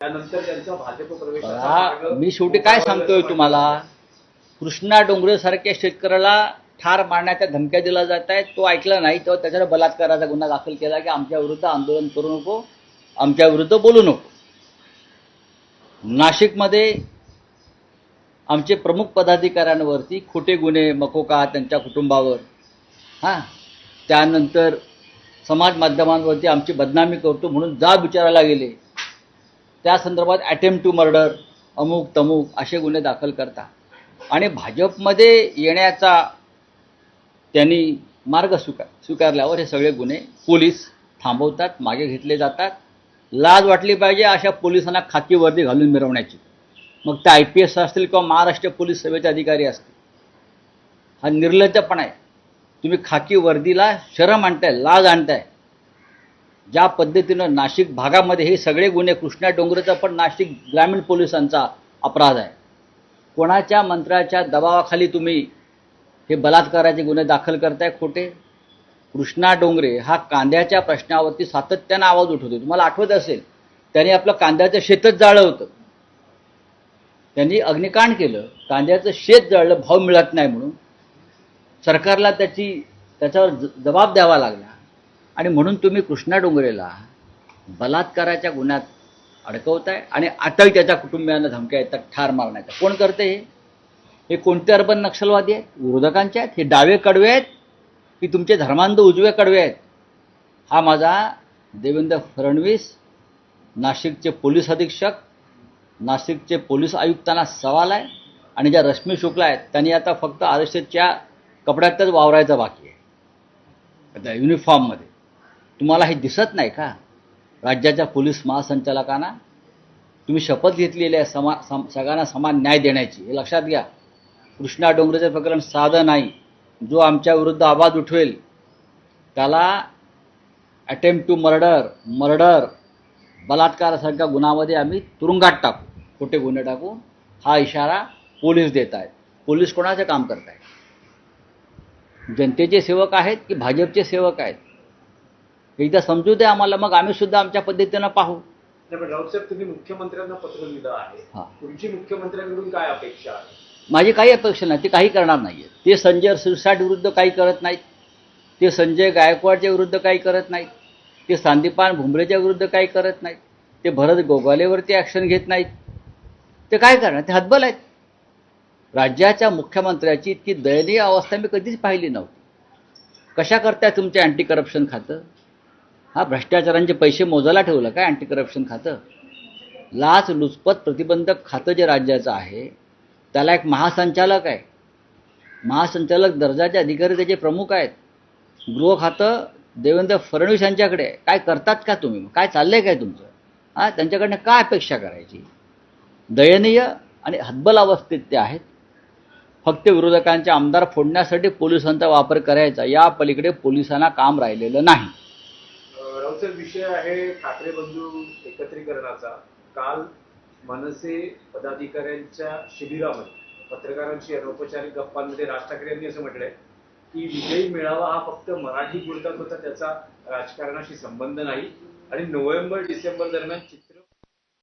त्यानंतर त्यांचा भाजप मी शेवटी काय सांगतोय तुम्हाला? कृष्णा डोंगरे सारख्या शेतकऱ्याला ठार मारण्याच्या धमक्या दिल्या जात आहेत. तो ऐकला नाही तेव्हा त्याच्यावर बलात्काराचा गुन्हा दाखल केला की आमच्या विरुद्ध आंदोलन करू नको आमच्या विरुद्ध बोलू नको. नाशिकमध्ये आमचे प्रमुख पदाधिकाऱ्यांवरती खोटे गुन्हे मकोका त्यांच्या कुटुंबावर. हां? त्यानंतर समाज माध्यमांवरती आमची बदनामी करतो म्हणून जाब विचारायला गेले. त्या संदर्भात अटेम्प्ट टू मर्डर अमुक तमुक असे गुन्हे दाखल करता आणि भाजपमध्ये येण्याचा त्यांनी मार्ग स्वीकार स्वीकारल्यावर हे सगळे गुन्हे पोलीस थांबवतात मागे घेतले जातात. लाज वाटली पाहिजे अशा पोलिसांना खाकी वर्दी घालून मिरवण्याची. मग ते आय पी एस असतील किंवा महाराष्ट्र पोलीस सेवेचे अधिकारी असतील. हा निर्लज्जपणा आहे. तुम्ही खाकी वर्दीला शरम आणताय लाज आणताय. ज्या पद्धतीनं नाशिक भागामध्ये हे सगळे गुन्हे कृष्णा डोंगरेचा पण नाशिक ग्रामीण पोलिसांचा अपराध आहे. कोणाच्या मंत्र्याच्या दबावाखाली तुम्ही हे बलात्काराचे गुन्हे दाखल करताय खोटे? कृष्णा डोंगरे हा कांद्याच्या प्रश्नावरती सातत्यानं आवाज उठवतो तुम्हाला आठवत असेल त्यांनी आपलं कांद्याचं शेतच जाळलं होतं. त्यांनी अग्निकांड केलं कांद्याचं शेत जळलं भाव मिळत नाही म्हणून. सरकारला त्याची त्याच्यावर ज- जबाब द्यावा लागला. आणि म्हणून तुम्ही कृष्णा डोंगरेला बलात्काराच्या गुन्ह्यात अडकवताय आणि आताही त्याच्या कुटुंबियांना धमक्या येतात ठार मारण्याच्या. कोण करते हे? हे कोणते अर्बन नक्षलवादी आहेत? विरोधकांचे आहेत? हे डावे कडवे आहेत? की तुमचे धर्मांध उजवे कडवे आहेत? हा माझा देवेंद्र फडणवीस नाशिकचे पोलीस अधीक्षक नाशिकचे पोलीस आयुक्तांना सवाल आहे आणि ज्या रश्मी शुक्ला आहेत त्यांनी आता फक्त आर एस एसच्या कपड्यातच वावरायचं बाकी आहे. आता युनिफॉर्ममध्ये तुम्हाला हे दिसत नाही का? राज्याच्या पोलीस महासंचालकांना तुम्ही शपथ घेतलेली आहे समा सम सगळ्यांना समान न्याय देण्याची. हे लक्षात घ्या. कृष्णा डोंगरेचं प्रकरण साधं नाही. जो आमच्या विरुद्ध आवाज उठवेल त्याला अटेम्प्ट टू मर्डर मर्डर बलात्कारासारख्या गुन्ह्यामध्ये आम्ही तुरुंगात टाकू. खोटे गुन्हे टाकू. हा इशारा पोलीस देत आहेत. पोलीस कोणाचं काम करत आहेत जनतेचे सेवक आहेत की भाजपचे सेवक आहेत? एकदा समजू दे आम्हाला मग आम्ही सुद्धा आमच्या पद्धतीनं पाहू. तुम्ही मुख्यमंत्र्यांना पत्र लिहिलं आहे. हा. तुमची मुख्यमंत्र्यांकडून काय अपेक्षा आहे? माझी काही अपेक्षा नाही ते काही करणार नाही ते संजय सिरसाट विरुद्ध काही करत नाहीत. ते संजय गायकवाडच्या विरुद्ध काही करत नाहीत. ते सांदीपान भुमरेच्या विरुद्ध काही करत नाहीत. ते भरत गोगालेवरती ॲक्शन घेत नाहीत. ते काय करणार? ते हतबल आहेत. राज्याच्या मुख्यमंत्र्याची इतकी दयनीय अवस्था मी कधीच पाहिली नव्हती. कशा करताय तुमचे अँटी करप्शन खातं? हा भ्रष्टाचारांचे पैसे मोजायला ठेवलं. काय अँटी करप्शन खातं? लाच लुचपत प्रतिबंधक खातं जे राज्याचं आहे त्याला एक महासंचालक आहे. महासंचालक दर्जाचे अधिकारी त्याचे प्रमुख आहेत. गृह खातं देवेंद्र फडणवीस यांच्याकडे काय करतात का तुम्ही? काय चाललंय काय तुमचं? हां त्यांच्याकडनं काय अपेक्षा करायची? दयनीय आणि हतबल अवस्थेत ते आहेत. फक्त विरोधकांचे आमदार फोडण्यासाठी पोलिसांचा वापर करायचा. या पलीकडे पोलिसांना काम राहिलेलं नाही. अं, विषय आहे ठाकरे बंधू एकत्रीकरणाचा. काल मनसे पदाधिकाऱ्यांच्या शिबिरामध्ये पत्रकारांशी अनौपचारिक गप्पांमध्ये राज ठाकरे यांनी असं म्हटलंय की विजयी मेळावा हा फक्त मराठी पुरताच होता त्याचा राजकारणाशी संबंध नाही. आणि नोव्हेंबर डिसेंबर दरम्यान चित्र